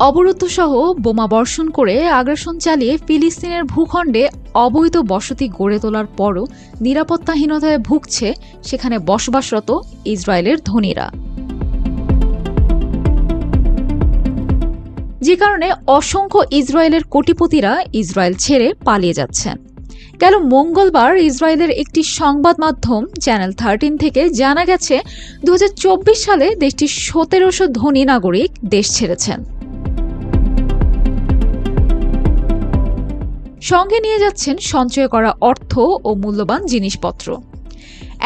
অবরুদ্ধ সহ বোমা বর্ষণ করে আগ্রাসন চালিয়ে ফিলিস্তিনের ভূখণ্ডে অবৈধ বসতি গড়ে তোলার পরও নিরাপত্তাহীনতায় ভুগছে সেখানে বসবাসরত ইসরায়েলের ধনীরা। যে কারণে অসংখ্য ইসরায়েলের কোটিপতিরা ইসরায়েল ছেড়ে পালিয়ে যাচ্ছেন। গেল মঙ্গলবার ইসরায়েলের একটি সংবাদ মাধ্যম চ্যানেল থার্টিন থেকে জানা গেছে দু হাজার চব্বিশ সালে দেশটির সতেরোশো ধনী নাগরিক দেশ ছেড়েছেন। সঙ্গে নিয়ে যাচ্ছেন সঞ্চয় করা অর্থ ও মূল্যবান জিনিসপত্র।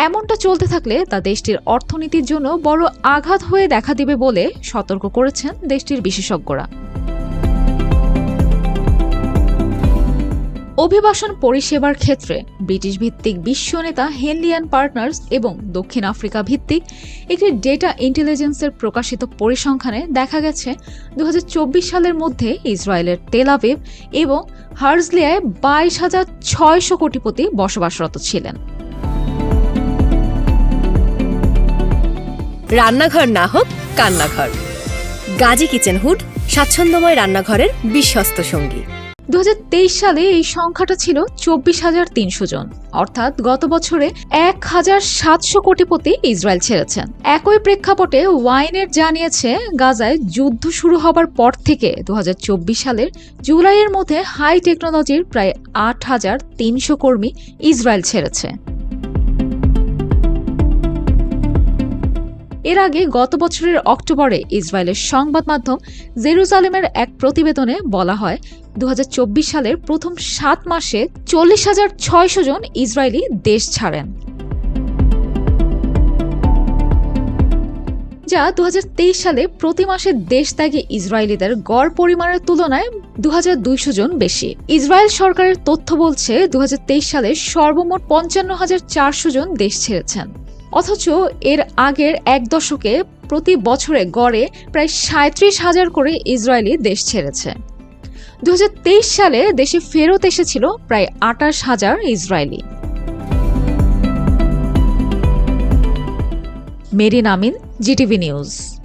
এমনটা চলতে থাকলে তা দেশটির অর্থনীতির জন্য বড় আঘাত হয়ে দেখা দেবে বলে সতর্ক করেছেন দেশটির বিশেষজ্ঞরা। অভিবাসন পরিষেবার ক্ষেত্রে ব্রিটিশ ভিত্তিক বিশ্ব নেতা হেনলিয়ান পার্টনার্স এবং দক্ষিণ আফ্রিকা ভিত্তিক একটি ডেটা ইন্টেলিজেন্সের প্রকাশিত পরিসংখ্যানে দেখা গেছে দুহাজার চব্বিশ সালের মধ্যে ইসরায়েলের তেলাভিভ এবং হার্জলিয়ায় বাইশ হাজার ছয়শো কোটিপতি বসবাসরত ছিলেন। রান্নাঘর না হোক কান্নাঘর। গাজী কিচেন হুড, স্বাচ্ছন্দ্যময় রান্নাঘরের বিশ্বস্ত সঙ্গী। দু হাজার তেইশ সালে এই সংখ্যাটা ছিল চব্বিশ হাজার তিনশো জন। অর্থাৎ গত বছরে এক হাজার সাতশো কোটিপতি ইসরায়েল ছেড়েছেন। একই প্রেক্ষাপটে ওয়াইনের জানিয়েছে, গাজায় যুদ্ধ শুরু হবার পর থেকে দু হাজার চব্বিশ সালের জুলাইয়ের মধ্যে হাই টেকনোলজির প্রায় আট হাজার তিনশো কর্মী ইসরায়েল ছেড়েছে। এর আগে গত বছরের অক্টোবরে ইসরায়েলের সংবাদ মাধ্যম জেরুজালেমের এক প্রতিবেদনে বলা হয় দু হাজার চব্বিশ সালের প্রথম সাত মাসে চল্লিশ হাজার ছয়শো জন ইসরায়েলি দেশ ছাড়েন। যা দু হাজার তেইশ সালে প্রতি মাসে দেশ ত্যাগে ইসরায়েলিদের গড় পরিমাণের তুলনায় দু হাজার দুইশ জন বেশি। ইসরায়েল সরকারের তথ্য বলছে দু হাজার তেইশ সালে সর্বমোট পঞ্চান্ন হাজার চারশো জন দেশ ছেড়েছেন। অথচ এর আগের এক দশকে প্রতি বছরে গড়ে প্রায় সাঁত্রিশ হাজার করে ইসরায়েলি দেশ ছেড়েছে। দু হাজার তেইশ সালে দেশে ফেরত এসেছিল প্রায় আটাশ হাজার Israeli. Merin Amin, GTV news.